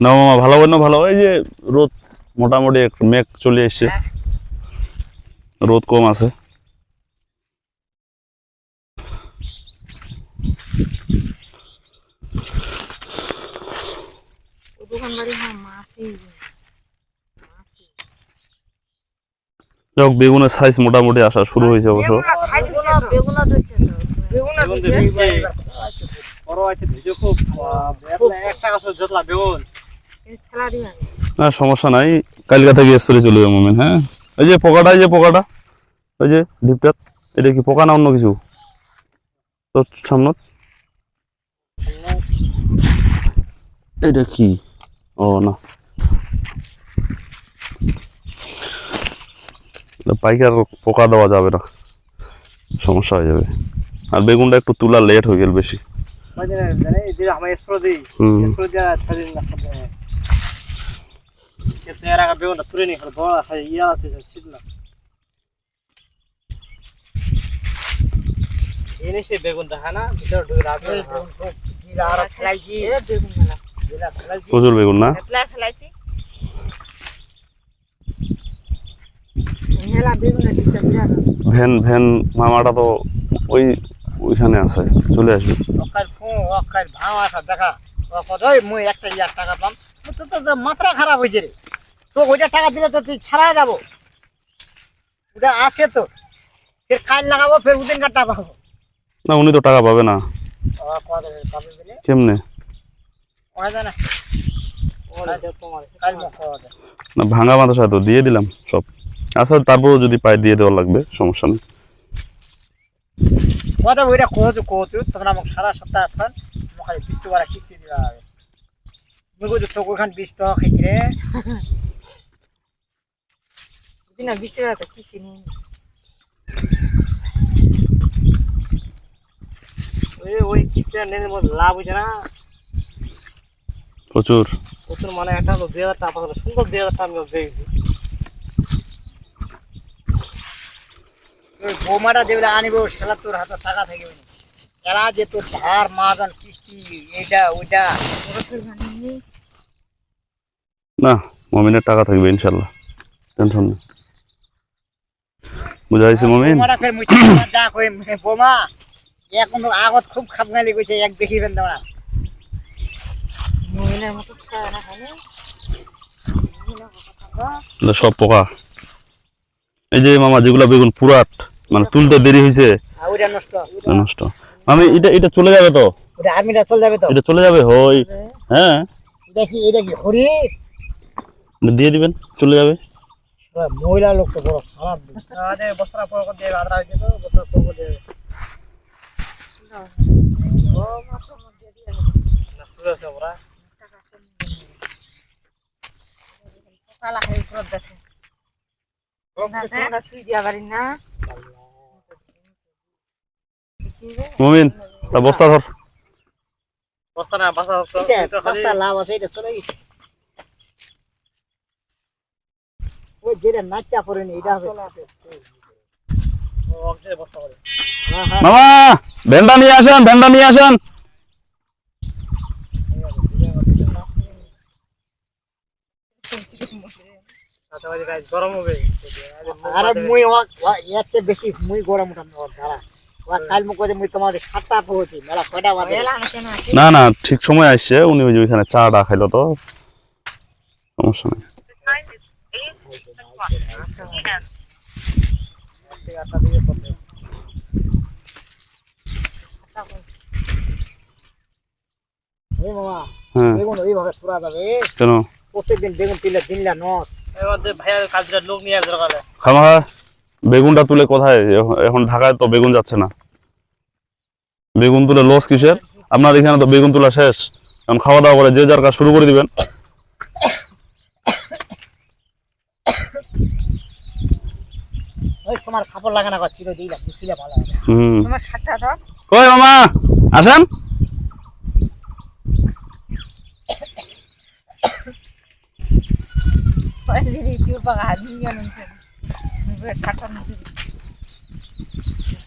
না মামা ভালো না ভালো। এই যে রোদ মোটামুটি একটু মেঘ চলে এসছে। রোদ কম আছে। হ্যাঁ যাক বেগুনের সাইজ মোটামুটি আসা শুরু হয়েছে অবশ্য। বেগুনা না সমস্যা নাই। কালকা থেকে স্প্রে চলে যাবে মোমেন হ্যাঁ? এই যে পোকাটা এই যে পোকাটা ওই যে ডিপটাত এটা কি পোকা না অন্য কিছু? তোর সামনে। এটা কি? ও না। পাইকার পোকা দেওয়া যাবে না। সমস্যা হয়ে যাবে। আর বেগুনটা একটু তোলা লেট হয়ে গেল বেশি। প্রচুর বেগুন না? ভ্যান ভ্যান মামাটা তো ওই ওইখানে আছে চলে আসবে। দেখা মুই একটা ইয়ার টাকা পাম। তো মাত্রা খারাপ হয়েছে রে। তো ওইটা টাকা দিলে তো তুই ছাড়া যাব। ওটা আসে তো। ফের কাল লাগাবো ফের উদিন কাটা পাবো। না উনি তো টাকা পাবে না। কেমনে? না। ভাঙা মাথা তো দিয়ে দিলাম সব। আচ্ছা তারপরও যদি পায়ে দিয়ে দেওয়া লাগবে সমস্যা নেই। কথা ওইটা কোহতু কোহতু তখন আমাকে সারা সপ্তাহ খালি বিশ টাকা কিস্তি দিবা হবে। মুই কইছো তোকে ওখান বিশ টাকা খেয়ে রে? দিনা বৃষ্টি বেলা তো কিস্তি নেই ওই ওই কিস্তিটা নিলে মোর লাভ হয়েছে না। প্রচুর। প্রচুর মানে একটা দুই হাজার টাকা সুন্দর দুই হাজার টাকা আমি পেয়েছি ওই বৌমাটা যেগুলো আনিব সেটা তোর হাতে টাকা থাকবে না। এরা যে তোর ধার মাজন কিস্তি এইটা ওইটা না মমিনের টাকা থাকবে ইনশাল্লাহ। টেনশন নেই। বুঝা হয়েছে মমিন? বৌমা এখন আগত খুব খাপগালি কইছে এক দেখিবেন তোমরা মহিলার মতো খায় না খানে এটা সব পোকা। এই যে মামা যেগুলা বেগুন পুরাট মানে তুলতে দেরি হয়েছে নষ্ট। নষ্ট। আমি এটা এটা চলে যাবে তো? আর্মিটা চলে যাবে তো। এটা চলে যাবে? হই। হ্যাঁ। এটা কি এটা কি হরি? দিয়ে দিবেন চলে যাবে। মহিলা লোক তো বড় খারাপ। বস্তা পর করে দেবে আদ্রা হয়েছে তো বস্তা পর করে দেবে। ও মাত্র মধ্যে দিয়ে কালা করত আছে না তুই দিয়া পারি না মমিন বস্তা ধর বস্তা না বাসা বস্তা লাভ আছে এটা চলে গেছে ওই যেটা নাচা পড়ে নি এটা আছে ও অক্সে বস্তা করে মামা ভেন্ডা নিয়ে আসেন ভেন্ডা নিয়ে আসেন গরম হবে। আরে মুই এর চেয়ে বেশি মুই গরম উঠাম দাঁড়া। ওয়া কাল মুখ করে মুই তোমার সাতটা পৌঁছি মেলা কয়টা বাজে? মেলা না না। ঠিক সময় আসছে উনি ওই যে ওইখানে চাটা খাইলো তো। সমস্যা নেই। হ্যাঁ। কেন? প্রত্যেকদিন বেগুন তুলে দিনলা নস। বেগুনটা তুলে কোথায়? এখন- ঢাকায় তো বেগুন যাচ্ছে না। বেগুন তুলে লস কিসের? আপনার এখানে তো বেগুন তোলা শেষ। এখন খাওয়া দাওয়া করে যে যার কাজ শুরু করে দিবেন। তোমার কাপড় লাগানো কর চিরো দিলা বুঝছিলে ভালো হবে। হুম। তোমার সাতটা দাও। কই মামা আসেন?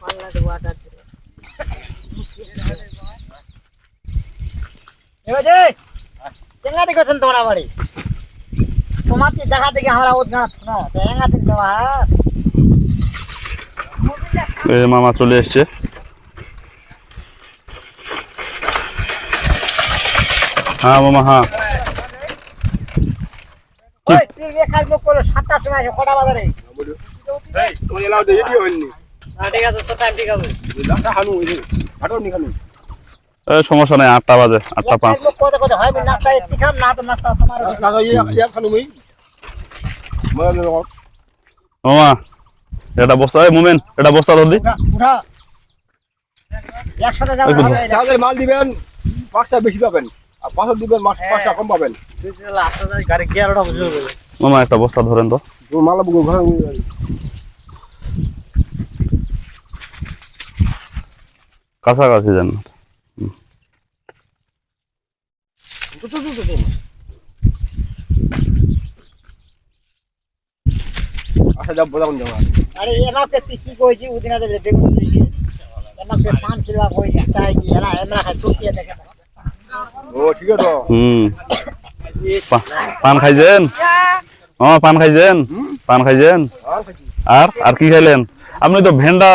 পাল্লা দেবো আটার দিলে। ঠিক আছে চেঙ্গাটি করছেন তোমরা বাড়ি তোমার কি দেখা দেখি আমরা ওর গাছ শোনো চেঙ্গা দিন তোমার। মামা চলে এসছে। হ্যাঁ মামা হ্যাঁ। কাজ মুখ করল সাতটার সময় আসো কটা বাজারে? হ্যাঁ ঠিক আছে তো টাইম ঠিক সমস্যা নেই আটটা বাজে আটটা পাঁচ। হয় লগত মামা এটা বস্তা মোমেন এটা বস্তা ধর দি। একসাথে মাল দিবেন পাঁচটা বেশি পাবেন। আর পাঁচটা দিবেন মাছ পাঁচটা কম পাবেন। গাড়ি গিয়ারটা বুঝে মামা একটা বস্তা ধরেন তো। মাল বুকো ঘরে কাছাকাছি যান। আরে তুই কি কইছি? উদিনা দেবে বেগুন দিয়েছি এমাকে পান কিলো কই চাই কি? এলা এমরা খাই চুকিয়ে দেখে ও ঠিক আছে। হুম। পান খাইছেন? মামা পান খাইছেন? পান খাইছেন? আর আর কি খাইলেন? আপনি তো ভেন্ডা,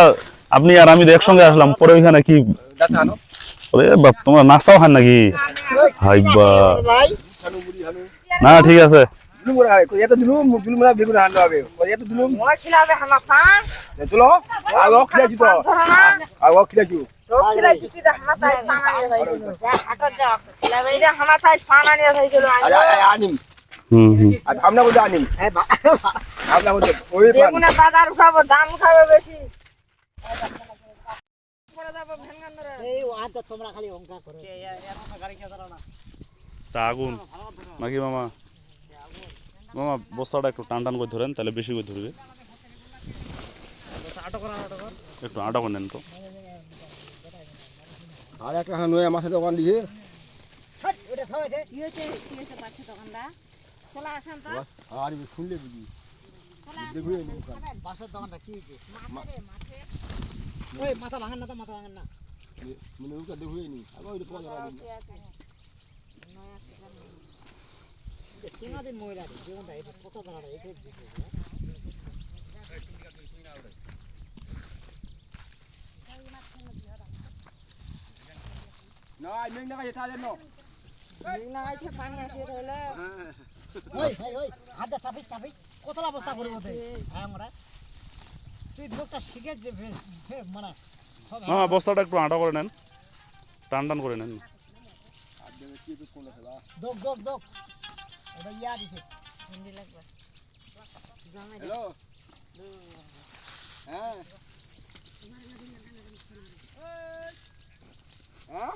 আপনি আর আমি তো একসঙ্গে আসলাম। পরে ওইখানে কি? ওরে বাপ, তোমরা নাস্তাও খান নাকি? হাই বা। ভাই হানু বুড়ি হানু না, ঠিক আছে। আনিম। হুম হুম। বলতে আনিম এই বলতে ওই বাজার উঠাবো দাম খাবে বেশি। করে যাব ভেঙ্গান্দরে এই ওয়াতে তোমরা খালি অঙ্কা করো। গাড়ি কে দাঁড়াও না। তা আগুন। নাকি মামা? মামা বস্তাটা একটু টান টান করে ধরেন তাহলে বেশি করে ধরবে। একটু আটা করে নেন তো। আর একটা হানু আমার সাথে দোকান দিয়ে। চলে আসেন তো? আর শুনলে বুঝি। বাসের দোকানটা কি হয়েছে? ওই মাথা ভাঙেন না তো মাথা ভাঙেন না। মানে ওকে দেখুই নি আগে ওই পাওয়া যাবে তিন দিন মহিলা জীবনটা এটা কত দাঁড়ানো এটা না মেঘ না যেতে দেন না। আছে পানি আসে রইলে ওই ওই ওই হাতটা চাপি চাপি। কতলা অবস্থা করব তুই? হ্যাঁ আমরা। তুই লোকটা শিখে যে মানে হবে। বস্তাটা একটু আটা করে নেন। টান টান করে নেন। দোক দোক দোক। এটা ইয়া দিছে। হিন্দি লাগবে। হ্যালো। হ্যাঁ। হ্যাঁ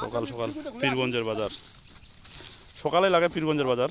সকাল সকাল পীরগঞ্জের বাজার। সকালে লাগে পীরগঞ্জের বাজার।